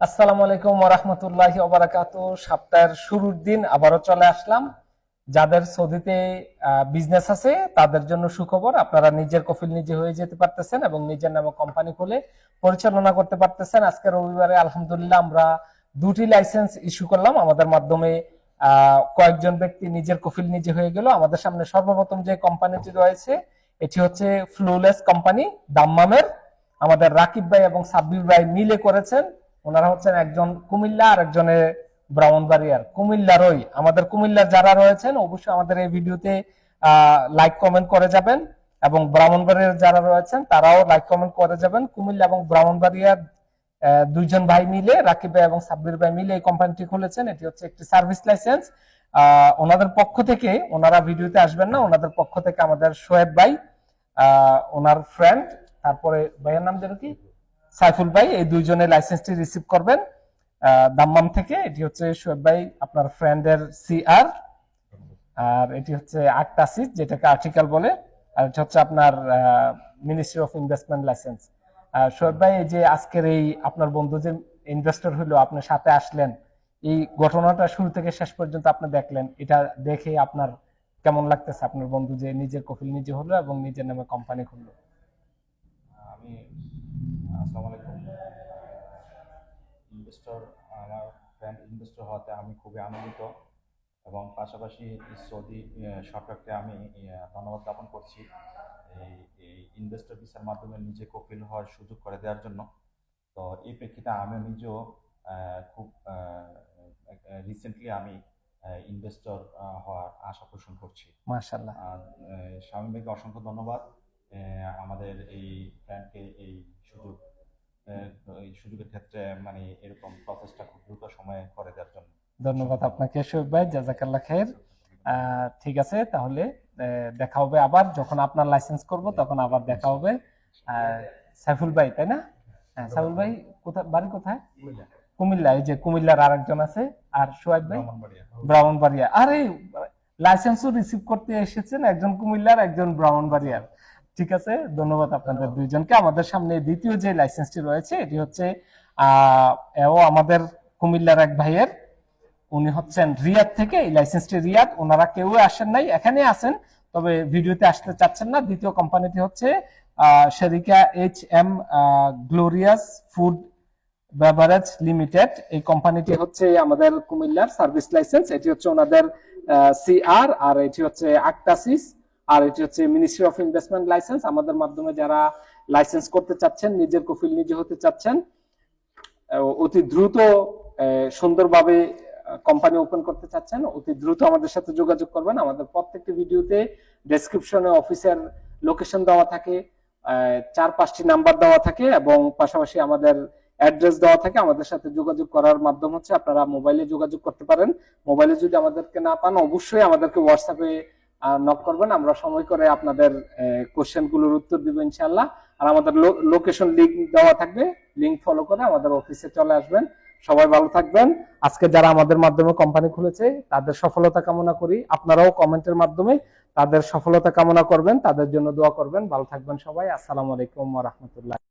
আসসালামু আলাইকুম ওরহমতুল্লাহি ওবারাকাতু সপ্তাহের শুরুর দিন আবারও চলে আসলাম। যাদের সৌদিতে বিজনেস আছে, তাদের জন্য সুখবর, আপনারা নিজের কফিল নিজে হয়ে যেতে পারতেছেন এবং নিজের নামে কোম্পানি খুলে পরিচালনা করতে পারতেছেন। আজকে রবিবারে আলহামদুলিল্লাহ আমরা দুটি লাইসেন্স ইস্যু করলাম। আমাদের মাধ্যমে কয়েকজন ব্যক্তি নিজের কফিল নিজে হয়ে গেল। আমাদের সামনে সর্বপ্রথম যে কোম্পানিটি রয়েছে, এটি হচ্ছে ফ্লুলেস কোম্পানি দাম্মামের। আমাদের রাকিব ভাই এবং সাব্বির ভাই মিলে করেছেন। ওনারা হচ্ছেন একজন কুমিল্লা আর একজনের ব্রাহ্মণবাড়িয়ার কুমিল্লারই আমাদের কুমিল্লার যারা রয়েছেন, অবশ্যই আমাদের এই ভিডিওতে লাইক কমেন্ট করে যাবেন এবং ব্রাহ্মণবাড়িয়ার যারা রয়েছেন, তারাও লাইক কমেন্ট করে যাবেন। কুমিল্লা এবং ব্রাহ্মণবাড়িয়ার দুইজন ভাই মিলে, রাকিব ভাই এবং সাব্বির ভাই মিলে এই কোম্পানিটি খুলেছেন। এটি হচ্ছে একটি সার্ভিস লাইসেন্স ওনাদের পক্ষ থেকে, ওনারা ভিডিওতে আসবেন না, ওনাদের পক্ষ থেকে আমাদের শোয়েব ভাই ওনার ফ্রেন্ড তারপরে ভাইয়ের নাম যেন কি? সাইফুল ভাই, এই দুইজনের লাইসেন্সটি রিসিভ করবেন। দাম্মাম থেকে এটি হচ্ছে শোয়েব ভাই, আপনার ফ্রেন্ডের সিআর আর এটি হচ্ছে আক্তাসিস যেটাকে আর্টিকেল বলে, আর এটা হচ্ছে আপনার ministry of investment licence Shoaib ভাই যে আজকের এই আপনার বন্ধু যে ইনভেস্টর হলো আপনার সাথে আসলেন, এই ঘটনাটা শুরু থেকে শেষ পর্যন্ত আপনি দেখলেন, এটা দেখে আপনার কেমন লাগতেছে? আপনার বন্ধু যে নিজের কফিল নিজে হলো এবং নিজের নামে কোম্পানি খুললো। আমি আসসালামু আলাইকুম। ইনভেস্টর আমার ফ্রেন্ড ইনভেস্টর হওয়াতে আমি খুবই আনন্দিত এবং পাশাপাশি সৌদি সরকারকে আমি ধন্যবাদ জ্ঞাপন করছি এই এই ইনভেস্টর ভিসার মাধ্যমে নিজে কপিল হওয়ার সুযোগ করে দেওয়ার জন্য। তো এই প্রেক্ষিতে আমি নিজেও খুব রিসেন্টলি আমি ইনভেস্টর হওয়ার আশা পোষণ করছি। আহ, স্বামী ভাইকে অসংখ্য ধন্যবাদ আমাদের এই প্ল্যানকে এই সুযোগ সুযোগের ক্ষেত্রে মানে এরকম প্রসেসটা খুব দ্রুত সময়ে করে দেওয়ার জন্য। ধন্যবাদ আপনাকে শোয়েব ভাই জাজাকাল্লাহ খের। ঠিক আছে তাহলে দেখা হবে আবার যখন আপনার লাইসেন্স করব তখন আবার দেখা হবে। সাইফুল ভাই তাই না? হ্যাঁ সাইফুল ভাই কোথায় বাড়ি কোথায়? কুমিল্লা। এই যে কুমিল্লার আরেকজন আছে। আর সোহাইব ভাই? ব্রাহ্মণবাড়িয়া। ব্রাহ্মণবাড়িয়া। আরে লাইসেন্সও রিসিভ করতে এসেছেন একজন কুমিল্লার একজন ব্রাহ্মণবাড়িয়ার। ঠিক আছে? ধন্যবাদ আপনাদের দুইজনকে। আমাদের সামনে দ্বিতীয় যে লাইসেন্সটি রয়েছে, এটি হচ্ছে এও আমাদের কুমিল্লার এক ভাইয়ের। উনি হচ্ছেন রিয়াদ থেকে। এই লাইসেন্সটি রিয়াদ। ওনারা কেউ আসেন নাই, এখানে আছেন, তবে ভিডিওতে আসতে চাচ্ছেন না। দ্বিতীয় কোম্পানিটি হচ্ছে শেরিকা H M glorious food beverage limited এই কোম্পানিটি হচ্ছে আমাদের কুমিল্লার সার্ভিস লাইসেন্স এটি হচ্ছে ওনাদের সিআর আর এটি হচ্ছে আক্টাসিস আর এটি হচ্ছে মিনিস্ট্রি অফ ইনভেস্টমেন্ট লাইসেন্স আমাদের মাধ্যমে যারা লাইসেন্স করতে চাচ্ছেন, নিজের কফিল নিজে হতে চাচ্ছেন অতি দ্রুত সুন্দরভাবে কোম্পানি ওপেন করতে চাচ্ছেন, অতি দ্রুত আমাদের সাথে যোগাযোগ করবেন। আমাদের প্রত্যেকটি ভিডিওতে ডেসক্রিপশনে অফিসের লোকেশন দেওয়া থাকে চার পাঁচটি নাম্বার দেওয়া থাকে এবং পাশাপাশি আমাদের অ্যাড্রেস দেওয়া থাকে। আমাদের সাথে যোগাযোগ করার মাধ্যম হচ্ছে আপনারা মোবাইলে যোগাযোগ করতে পারেন। মোবাইলে যদি আমাদেরকে না পান, অবশ্যই আমাদেরকে হোয়াটসঅ্যাপে নক করবেন, আমরা সময় করে আপনাদের কোশ্চেনগুলোর উত্তর দিব ইনশাল্লাহ আর আমাদের লোকেশন লিঙ্ক দেওয়া থাকবে লিঙ্ক ফলো করে আমাদের অফিসে চলে আসবেন। সবাই ভালো থাকবেন। আজকে যারা আমাদের মাধ্যমে কোম্পানি খুলেছে, তাদের সফলতা কামনা করি। আপনারাও কমেন্টের মাধ্যমে তাদের সফলতা কামনা করবেন, তাদের জন্য দোয়া করবেন। ভালো থাকবেন সবাই। আসসালামু আলাইকুম রাহমাতুল্লাহ।